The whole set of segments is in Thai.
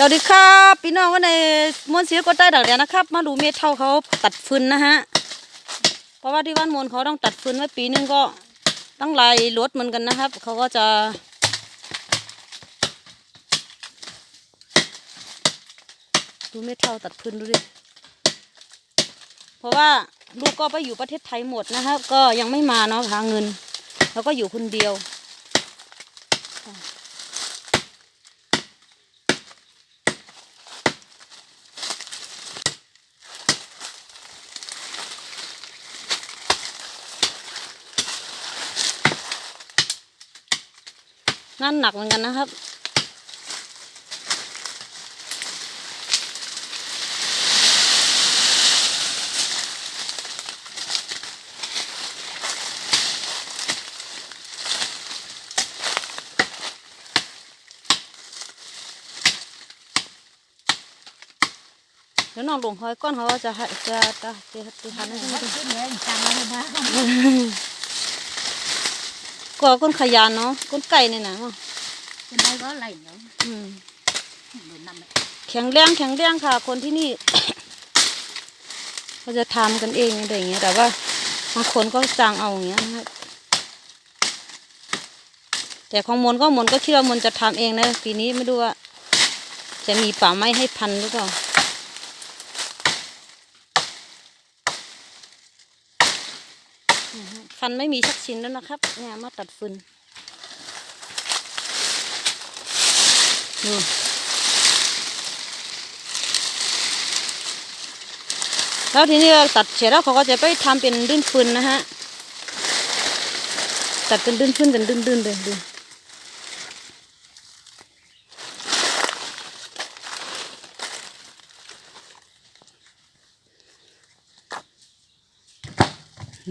สวัสดีครับพี่น้องก็ในมวนเสียก็ใต้ดักเดียวนะครับ มาดูเมทัลเขาตัดฟืนนะฮะเพราะว่าที่บ้านมนเขาต้องตัดฟืนไว้ปีนึงก็ตั้งหลายรถเหมือนกันนะครับเขาก็จะ ดูเมทัลตัดฟืนดูดิเพราะว่าลูกก็ไปอยู่ประเทศไทยหมดนะครับ ก็ยังไม่มาเนาะหาเงิน แล้วก็อยู่คนเดียว งานหนักเหมือนกันนะครับ เดี๋ยวน้องหลวงคอยก้อนเขาก็จะให้จะจะจะจะทานให้ดูขึ้นเลยจำมาเลยนะก็ก้นขยันเนาะก้นไก่เนี่ยนะจะได้ก็ไหลเนาะอืมเหมือนน้ำเลยแข็งแรงแข็งแรงค่ะ คนที่นี่เขาจะทำกันเองอะไรอย่างเงี้ย แต่ว่าบางคนก็จ้างเอาอย่างเงี้ยนะครับแต่ของมนก็มนก็คิดว่ามนจะทำเองนะปีนี้ไม่รู้ว่า จะมีป่าไม้ให้พันหรือเปล่าอือฮึ ฟันไม่มีสักชิ้นแล้วนะครับ เนี่ยมาตัดฟืนดูแล้วทีนี้เราตัดเสร็จแล้วเขาก็จะไปทำเป็นดื้นฟืนนะฮะ ตัดเป็นดื้นฟืนเป็นดื้นดื้นๆเลยดู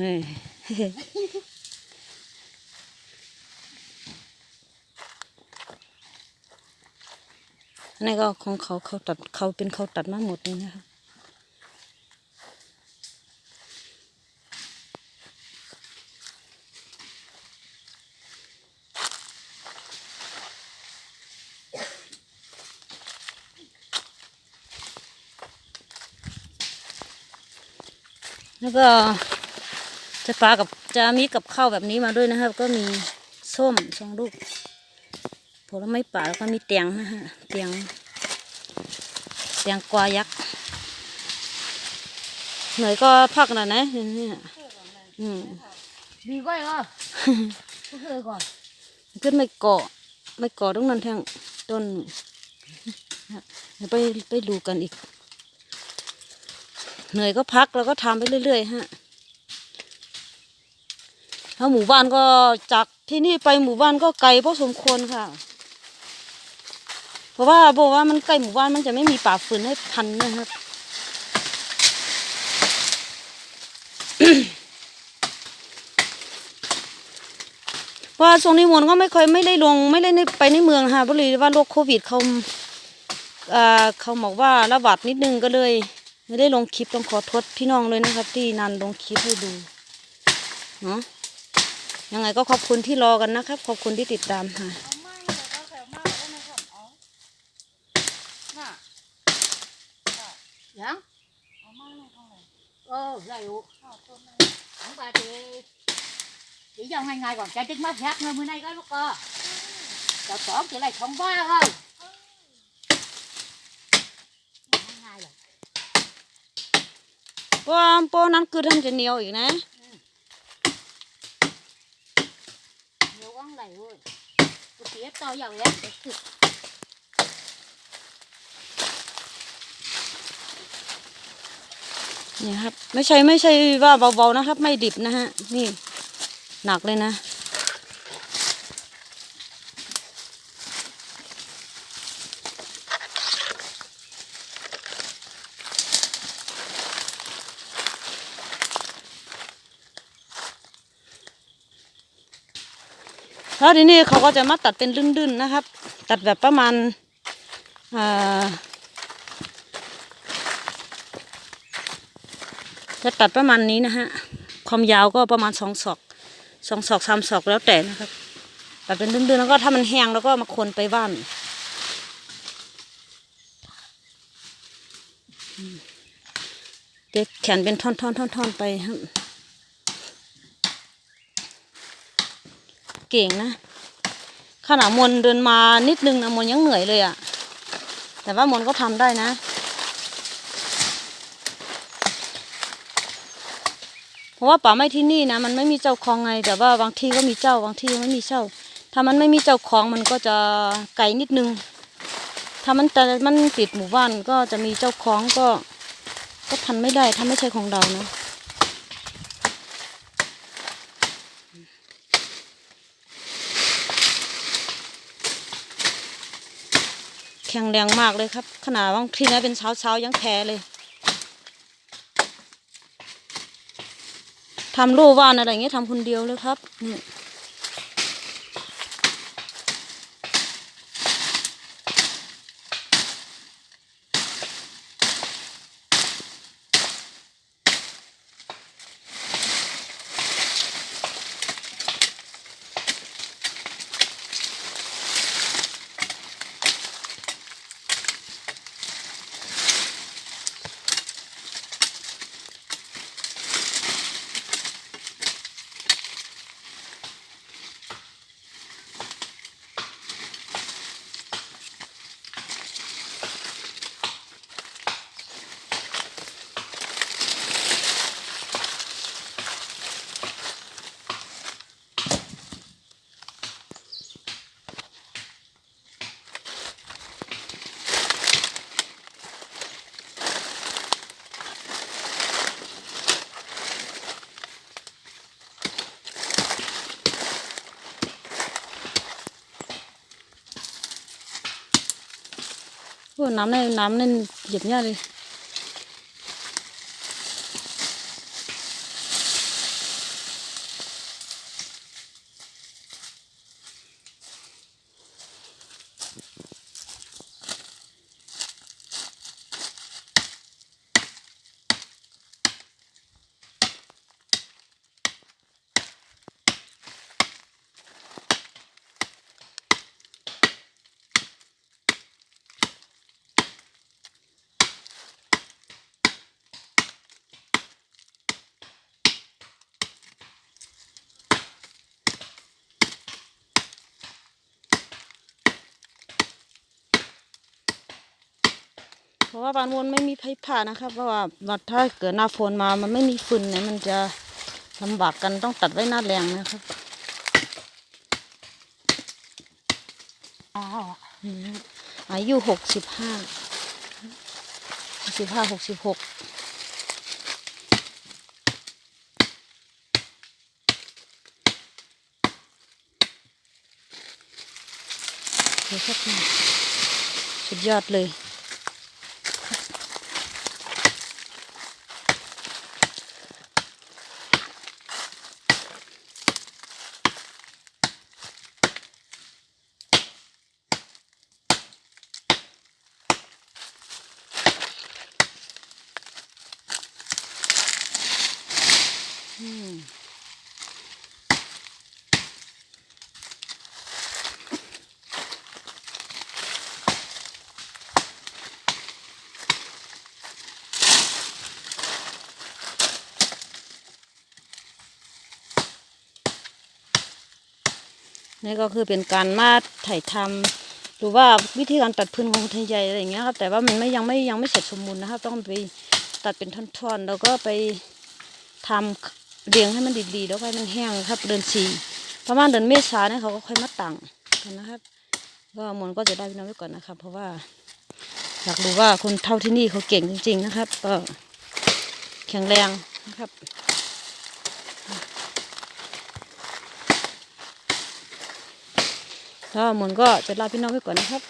นี่ นนี้ก็ของเขาเขาตัดเขาเป็นเขาตัดมาหมดเลยนะครับแล้วก็ จะปลากับจะมีกับข้าวแบบนี้มาด้วยนะครับ ก็มีส้มสองลูกผลไม้ป่าแล้วก็มีเตียงนะฮะเตียงเตียงกวายักษ์เหนื่อยก็พักหน่อยนะเนี่ยอืมดีก็ก็ก็คือก่อนขึ้นไม่เกาะไม่เกาะตรงนั้นแทงต้นเดี๋ยวไปไปดูกันอีก เหนื่อยก็พักแล้วก็ทำไปเรื่อยๆฮะ ถ้าหมู่บ้านก็จากที่นี่ไปหมู่บ้านก็ไกลพอสมควรค่ะ เพราะว่าบอกว่ามันใกล้หมู่บ้านมันจะไม่มีป่าฟืนให้พันนะครับเพราะว่าช่วงนี้มนต์ก็ไม่ค่อยไม่ได้ลงไม่ได้ไปในเมืองค่ะเพราะเลยว่าโรคโควิดเขาเอ่อเขาบอกว่าระบาดนิดนึงก็เลย ไม่ได้ลงคลิปต้องขอโทษพี่น้องเลยนะครับ ที่นันลงคลิปให้ดูเนาะ ยังไงก็ขอบคุณที่รอกันนะครับ ขอบคุณที่ติดตามค่ะยังเออได้อยู่ของ bà thì chỉ cho hai ngày còn trái trứng mắt khác nữa bữa nay có lúc cơ cho tổn chỉ là không ba thôi hai ngày rồi เพราะว่าโป้นั้นคือทำจะเหนียวอีกนะ nhiều quán này ơi cái tía to giàu lắm cái thịt เนี่ยครับไม่ใช่ไม่ใช่ว่าเบาๆนะครับ ไม่ดิบนะฮะนี่หนักเลยนะ แล้วทีนี้เขาก็จะมาตัดเป็นดื้นๆนะครับ ตัดแบบประมาณจะตัดประมาณนี้นะฮะ ความยาวก็ประมาณสองศอกสองศอกสามศอกแล้วแต่นะครับ ตัดเป็นดื้อๆแล้วก็ถ้ามันแห้งแล้วก็มาคนไปบ้านเด็กแขนเป็นท่อนๆๆๆไปครับ เก่งนะขนาดมนเดินมานิดนึงนะมนยังเหนื่อยเลยอะแต่ว่ามนก็ทำได้นะ เพราะว่าป่าไม้ที่นี่นะ มันไม่มีเจ้าของไง แต่ว่าบางที่ก็มีเจ้าบางที่ก็ไม่มีเจ้า ถ้ามันไม่มีเจ้าของมันก็จะไกลนิดนึง ถ้ามันแต่มันติดหมู่บ้านก็จะมีเจ้าของก็ ก็ทันไม่ได้ถ้าไม่ใช่ของเรานะ แข็งแรงมากเลยครับ ขนาดบางทีนะเป็นเช้าเช้ายังแพ้เลยทำรูว่านอะไรเงี้ยทำคนเดียวเลยครับนี่ โอ้น้ำในน้ำในเหยียบเนี่ยเลย ราะว่าบานวนไม่มีไฟผ่านะครับ เพราะว่าถ้าเกิดหน้าฝนมามันไม่มีฝุ่นเนี่ยมันจะลำบากกันต้องตัดไว้หน้าแรงนะครับอาวนี่นะอายุหกสิบห้าสิบห้าหกสิบหกเดี๋ยวครับนี่สุดยอดเลย อืม นี่ก็คือเป็นการมาถ่ายทำหรือว่าวิธีการตัดพื้นของคนไทยใหญ่อะไรอย่างเงี้ยครับ แต่ว่ามันไม่ยังไม่ยังไม่เสร็จสมบูรณ์นะครับ ต้องไปตัดเป็นท่อนๆ แล้วก็ไปทำเรียงให้มันดีๆ แล้วก็ให้มันแห้งครับ เดือนสี่ประมาณเดือนเมษาเนี่ยเขาก็ค่อยมาตั้งกันนะครับ ก็มนก็จะได้พี่น้องไว้ก่อนนะครับ เพราะว่าอยากรู้ว่าคนเท่าที่นี่เขาเก่งจริง ๆ นะครับ ก็แข็งแรงนะครับ ก็มนก็จะลาพี่น้องไว้ก่อนนะครับ